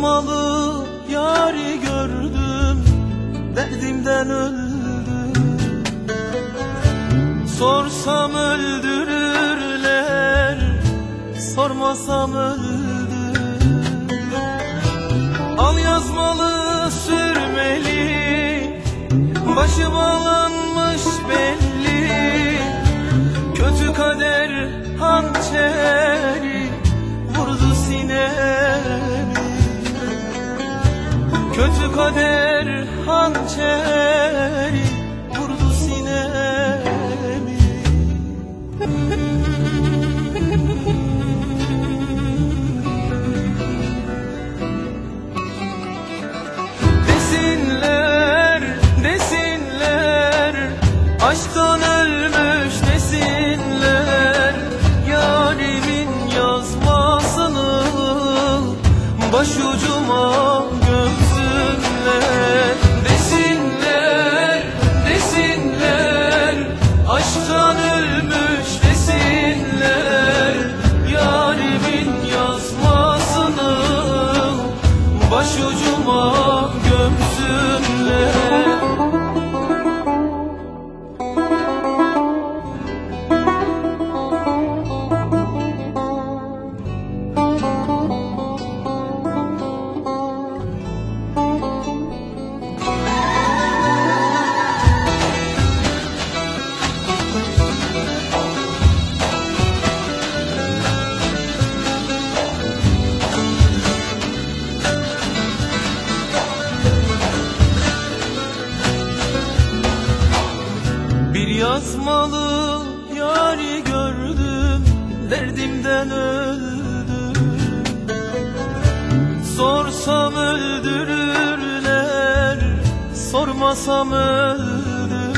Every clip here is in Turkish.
yazmalı yari gördüm Derdimden öldüm. Sorsam öldürürler Sormasam öldüm. Al yazmalı sürmeli Başı bağlanmış belli. Kötü kader hançeri Kader hançeri Vurdu sinemi. Desinler, desinler Aşktan ölmüş desinler. Yarimin yazmasını Başucuma gömsünler Desinler, Derdimden öldüm Sorsam öldürürler Sormasam öldüm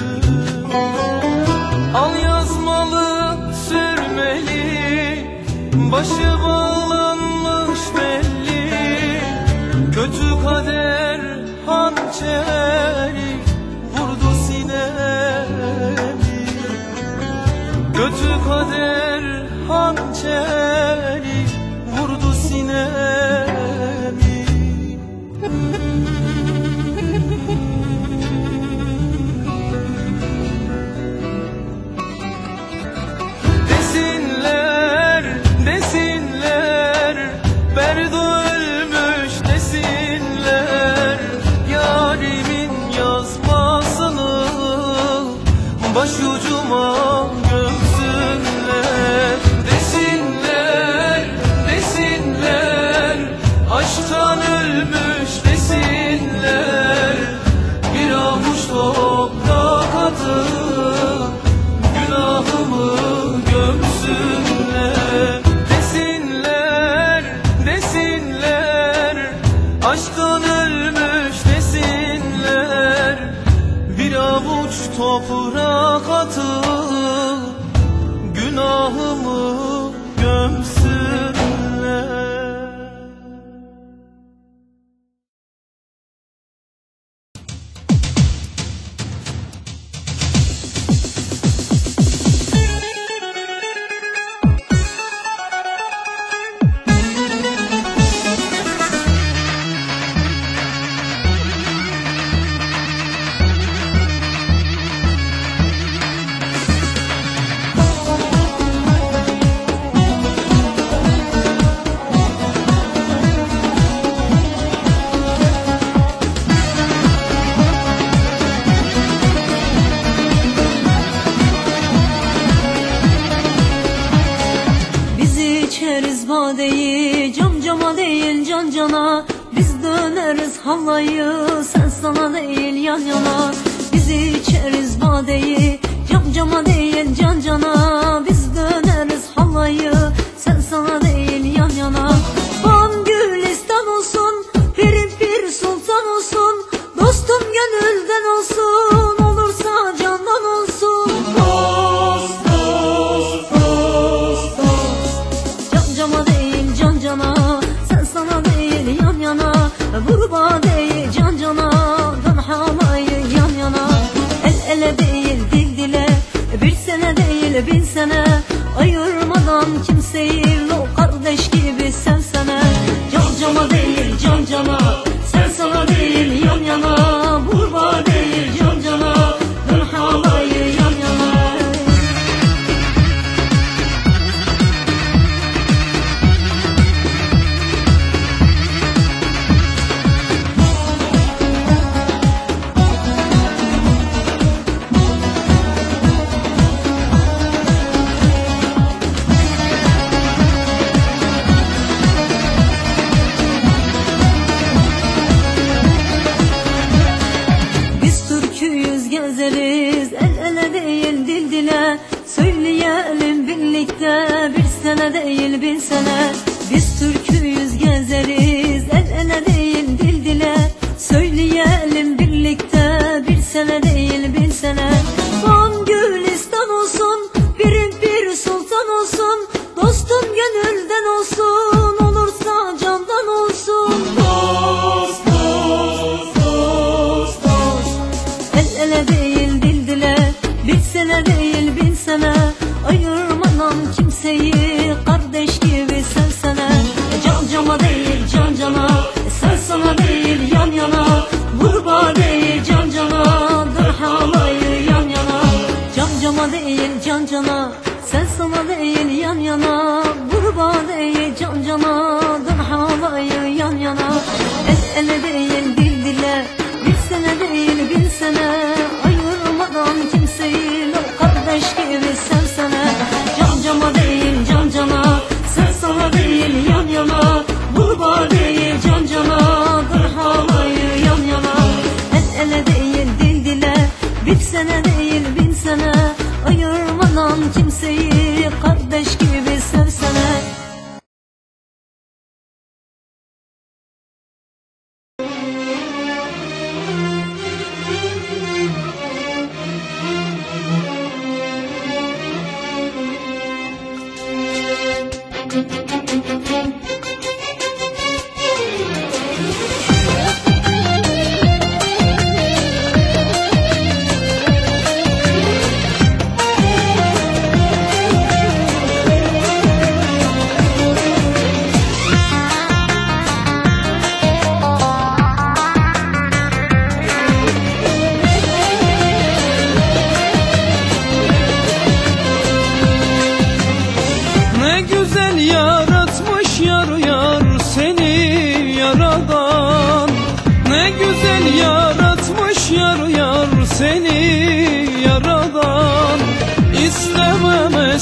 Al yazmalı sürmeli Başı bağlanmış belli. Kötü kader hançeri Vurdu sinemi. Kötü kader hançeri Vurdu sinemi Desinler, desinler Berdo ölmüş desinler. Yarimin yazmasını Başucuma gömsünler Aşktan ölmüş içeriz badeyi cam cama değil can cana. Biz döneriz hallayı sen sana değil yan yana. Biz içeriz badeyi cam cama değil can cana. Biz döneriz hallayı Vurba değil can cana Dön halayı yan yana. El ele değil dil dile Bir sene değil bin sene. Ayırmadan kimseyi Gel bin sana biz türküyüz gezeriz. cana Sen sana değil yan yana.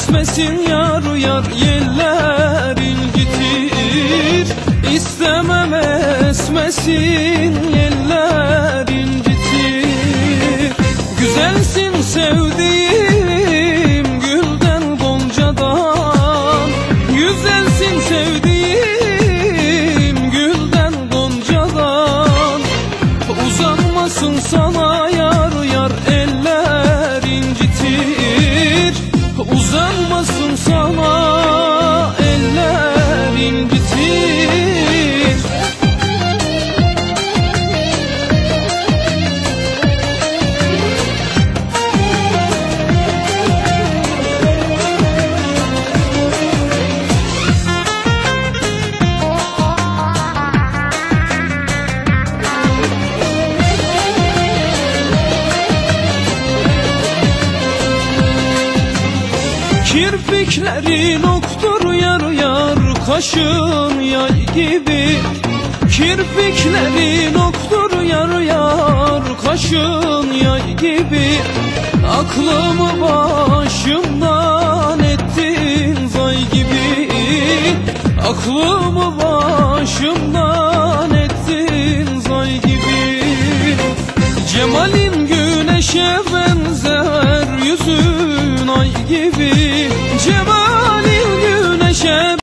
Esmesin yar yar yeller incitir İstemem esmesin yeller incitir Güzelsin sevdiğim gülden goncadan. Güzelsin sevdiğim Kirpiklerin oktur yar yar kaşın yay gibi. Kirpiklerin oktur yar yar kaşın yay gibi. Aklımı başımdan ettin zay gibi. Aklımı başımdan ettin zay gibi. Cemalin güneşe